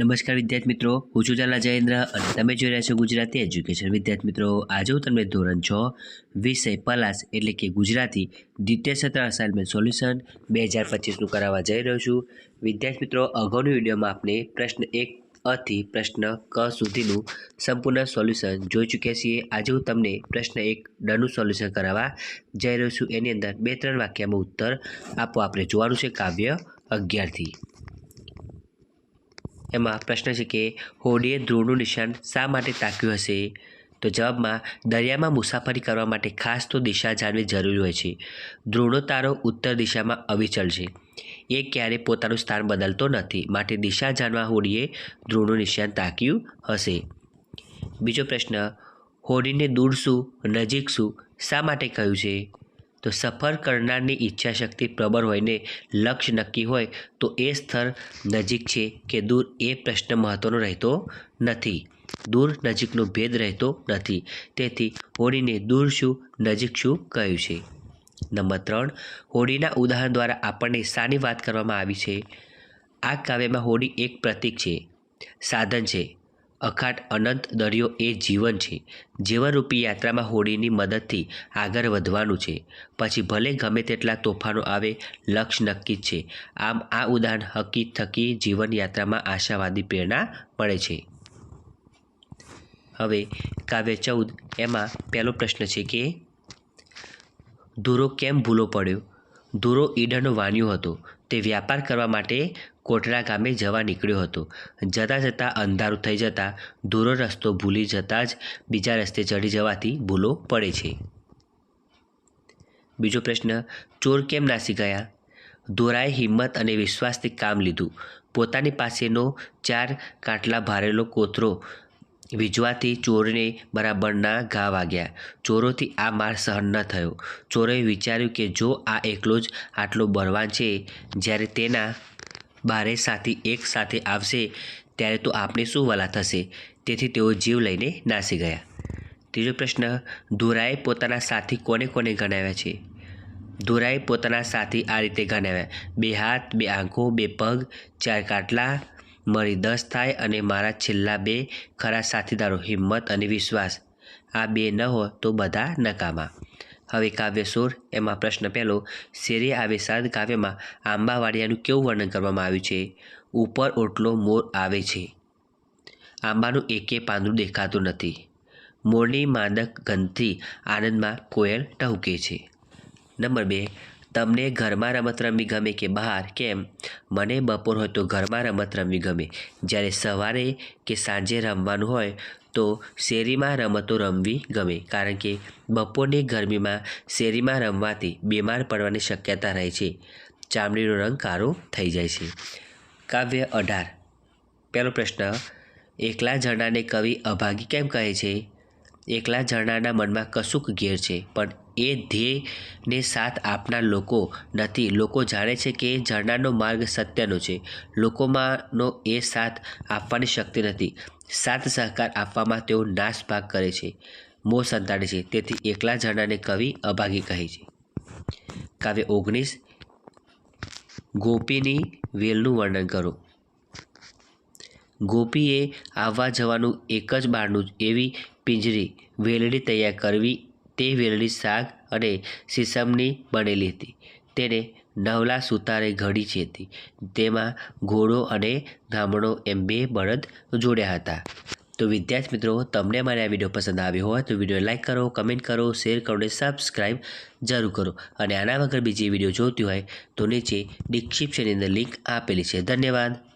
નમસ્કાર વિદ્યાર્થી મિત્રો, હું છું ચાલા જયેન્દ્ર અને તમે જોઈ રહ્યા છો ગુજરાતી એજ્યુકેશન. વિદ્યાર્થી મિત્રો, આજે હું તમને ધોરણ છ વિષય પલાસ એટલે કે ગુજરાતી દ્વિતીય સત્ર અસાઇનમેન્ટ સોલ્યુશન બે હજાર પચીસનું કરાવવા જઈ રહ્યો છું. વિદ્યાર્થી મિત્રો, અગાઉની વિડીયોમાં આપણે પ્રશ્ન એક અથી પ્રશ્ન ક સુધીનું સંપૂર્ણ સોલ્યુશન જોઈ ચૂક્યા છીએ. આજે હું તમને પ્રશ્ન એક ડનું સોલ્યુશન કરાવવા જઈ રહ્યો છું. એની અંદર બે ત્રણ વાક્યમાં ઉત્તર આપો. આપણે જોવાનું છે કાવ્ય અગિયારથી. એમાં પ્રશ્ન છે કે હોડીએ ધ્રુવનું નિશાન શા માટે તાક્યું હશે? તો જવાબમાં, દરિયામાં મુસાફરી કરવા માટે ખાસ તો દિશા જાણવી જરૂરી હોય છે. ધ્રુવનો તારો ઉત્તર દિશામાં અવિચલ છે. એ ક્યારે પોતાનું સ્થાન બદલતો નથી, માટે દિશા જાણવા હોડીએ ધ્રુવનું નિશાન તાક્યું હશે? બીજો પ્રશ્ન, હોડીને દૂર શું, નજીક શું, શા માટે કહ્યું છે? તો સફર કરનારની ઈચ્છાશક્તિ પ્રબળ હોયને લક્ષ્ય નક્કી હોય તો એ સ્થળ નજીક છે કે દૂર એ પ્રશ્ન મહત્ત્વનો રહેતો નથી. દૂર નજીકનો ભેદ રહેતો નથી. તેથી હોડીને દૂર શું, નજીક શું કહ્યું છે? નંબર ત્રણ હોડીના ઉદાહરણ દ્વારા આપણને શાની વાત કરવામાં આવી છે? આ કાવ્યમાં હોડી એક પ્રતીક છે. સાધન છે. અખાટ અનંત દરિયો એ જીવન છે. જીવનરૂપી યાત્રામાં હોડીની મદદથી આગળ વધવાનું છે. પછી ભલે ગમે તેટલા તોફાનો આવે લક્ષ્ય નક્કી છે. આમ આ ઉદાહરણ હકી થકી જીવન યાત્રામાં આશાવાદી પ્રેરણા મળે છે. હવે કાવ્ય ચૌદ, એમાં પહેલો પ્રશ્ન છે કે, ધૂરો કેમ ભૂલો પડ્યો? ધૂરો ઈડરનો વાન્યો હતો. તે વ્યાપાર કરવા માટે કોટડા ગામે જવા નીકળ્યો હતો. જતાં જતાં અંધારું થઈ જતાં દૂરો રસ્તો ભૂલી જતાં જ બીજા રસ્તે ચડી જવાથી ભૂલો પડે છે. બીજો પ્રશ્ન, ચોર કેમ નાસી ગયા? ધોરાએ હિંમત અને વિશ્વાસથી કામ લીધું. પોતાની પાસેનો ચાર કાટલા ભારેલો કોતરો વીજવાથી ચોરને બરાબરના ઘા વાગ્યા. ચોરોથી આ માર સહન ન થયો. ચોરોએ વિચાર્યું કે જો આ એકલો જ આટલો બળવાન છે, જ્યારે તેના બારે સાથી એક સાથે આવશે, ત્યારે તો આપણે શું વલા થશે? તેથી તેઓ જીવ લઈને નાસી ગયા. ત્રીજો પ્રશ્ન, ધોરાએ પોતાના સાથી કોને કોને ગણાવ્યા છે? ધોરાએ પોતાના સાથી આ રીતે ગણાવ્યા. બે હાથ, બે આંખો, બે પગ, ચાર કાટલા મળી દસ થાય અને મારા છેલ્લા બે ખરા સાથીદારો હિંમત અને વિશ્વાસ. આ બે ન હોય તો બધા નકામા. હવે કાવ્ય સોર, એમાં પ્રશ્ન પહેલો, શેરી આવે સાદ કાવ્યમાં આંબાવાડિયાનું કેવું વર્ણન કરવામાં આવ્યું છે? ઉપર ઓટલો મોર આવે છે. આંબાનું એકે પાંદડું દેખાતું નથી. મોરની માદક ગંધથી આનંદમાં કોયલ ટહુકે છે. નંબર બે તમને ઘરમાં રમત રમવી ગમે કે બહાર? કેમ? મને બપોર હોય તો ઘરમાં રમત રમવી ગમે. જ્યારે સવારે કે સાંજે રમવાનું હોય તો શેરીમાં રમતો રમવી ગમે. કારણ કે બપોરની ગરમીમાં શેરીમાં રમવાથી બીમાર પડવાની શક્યતા રહે છે. ચામડીનો રંગ કાળો થઈ જાય છે. કાવ્ય અઢાર. પહેલો પ્રશ્ન, એકલા ઝરણાને કવિ અભાગી કેમ કહે છે? એકલા ઝરણાના મનમાં કશુંક ઘેર છે, પણ એ ધ્યેયને સાથ આપનાર લોકો નથી. લોકો જાણે છે કે ઝરણાનો માર્ગ સત્યનો છે. લોકોમાંનો એ સાથ આપવાની શક્તિ નથી. સાથ સહકાર આપવામાં તેઓ નાશ ભાગ કરે છે મો સંતાડે છે. તેથી એકલા ઝરણાને કવિ અભાગી કહે છે. કાવ્ય ઓગણીસ, ગોપીની વેલનું વર્ણન કરો. ગોપીએ આવવા જવાનું એક જ બારણું એવી પિંજરી વેલડી તૈયાર કરવી તે વેલડી શાક અને સીસમની બનેલી હતી. તેને નવલા સુતારે ઘડી છે હતી. તેમાં ઘોડો અને ધામણો એમ બે બળદ જોડ્યા હતા. તો વિદ્યાર્થી મિત્રો, તમને મારે આ વીડિયો પસંદ આવ્યો હોય તો વીડિયો લાઇક કરો, કમેન્ટ કરો, શેર કરો અને સબસ્ક્રાઈબ જરૂર કરો. અને આના વગર બીજી વીડિયો જોતી હોય તો નીચે ડિસ્ક્રિપ્શનની અંદર લિંક આપેલી છે. ધન્યવાદ.